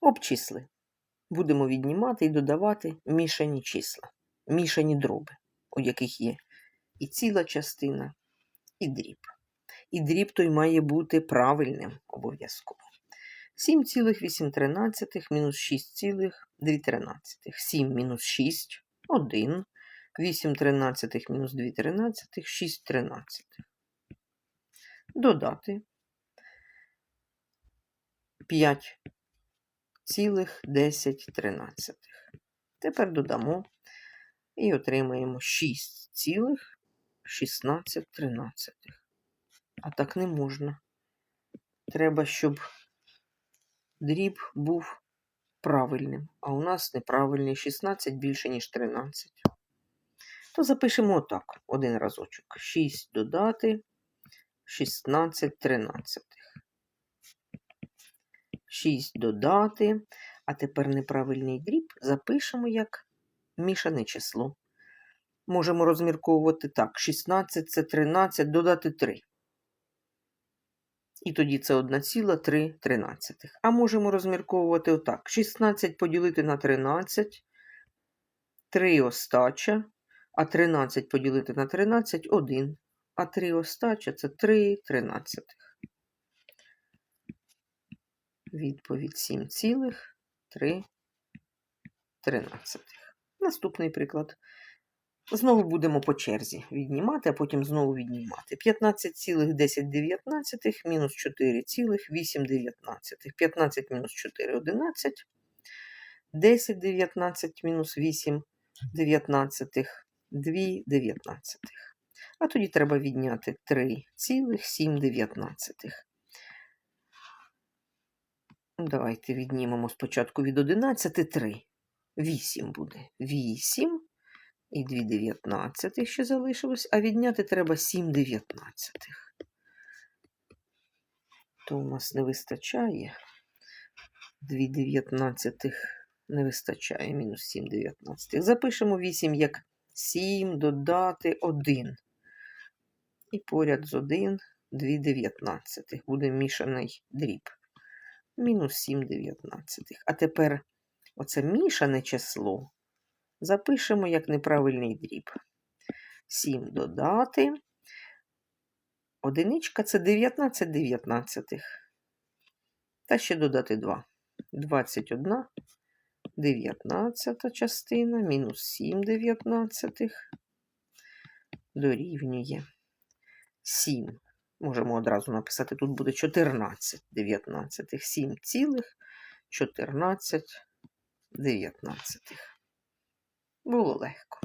Обчисли. Будемо віднімати і додавати мішані числа, мішані дроби, у яких є і ціла частина, і дріб. І дріб той має бути правильним обов'язково. 7,8 мінус 6,2. 7 мінус 6 – 1. 8 тринадцятих мінус 2 тринадцятих – 6 тринадцятих. Додати 5 цілих 10 тринадцятих. Тепер додамо і отримаємо 6 цілих 16 тринадцятих. А так не можна. Треба, щоб дріб був правильним. А у нас неправильний 16 більше, ніж 13. То запишемо отак один разочок. 6 додати 16 тринадцятих. 6 додати. А тепер неправильний дріб запишемо як мішане число. Можемо розмірковувати так: 16 це 13, додати 3. І тоді це 1,3. А можемо розмірковувати отак: 16 поділити на 13, 3 остача, а 13 поділити на 13 1. А 3 остача це 3 тринадцятих. Відповідь 7,3 тринадцятих. Наступний приклад. Знову будемо по черзі віднімати, а потім знову віднімати. 15,10 мінус 4,8 15 мінус 4 – 11. 10 19 мінус 8 дев'ятнадцятих, 2 дев'ятнадцятих. А тоді треба відняти 3,7 дев'ятнадцятих. Давайте віднімемо спочатку від 11 3. 8 буде. 8 і 2 дев'ятнадцятих ще залишилось, а відняти треба 7 дев'ятнадцятих. То у нас не вистачає. 2 дев'ятнадцятих не вистачає, мінус 7 дев'ятнадцятих. Запишемо 8 як 7 додати 1. І поряд з 1 2 дев'ятнадцятих. Буде мішаний дріб. Мінус 7 дев'ятнадцятих. А тепер оце мішане число запишемо як неправильний дріб. 7 додати. Одиничка це 19 дев'ятнадцятих. Та ще додати 2. 21 19 частина мінус 7 дев'ятнадцятих дорівнює 7. Можемо одразу написати, тут буде 14 дев'ятнадцятих. 7 цілих 14 дев'ятнадцятих. Було легко.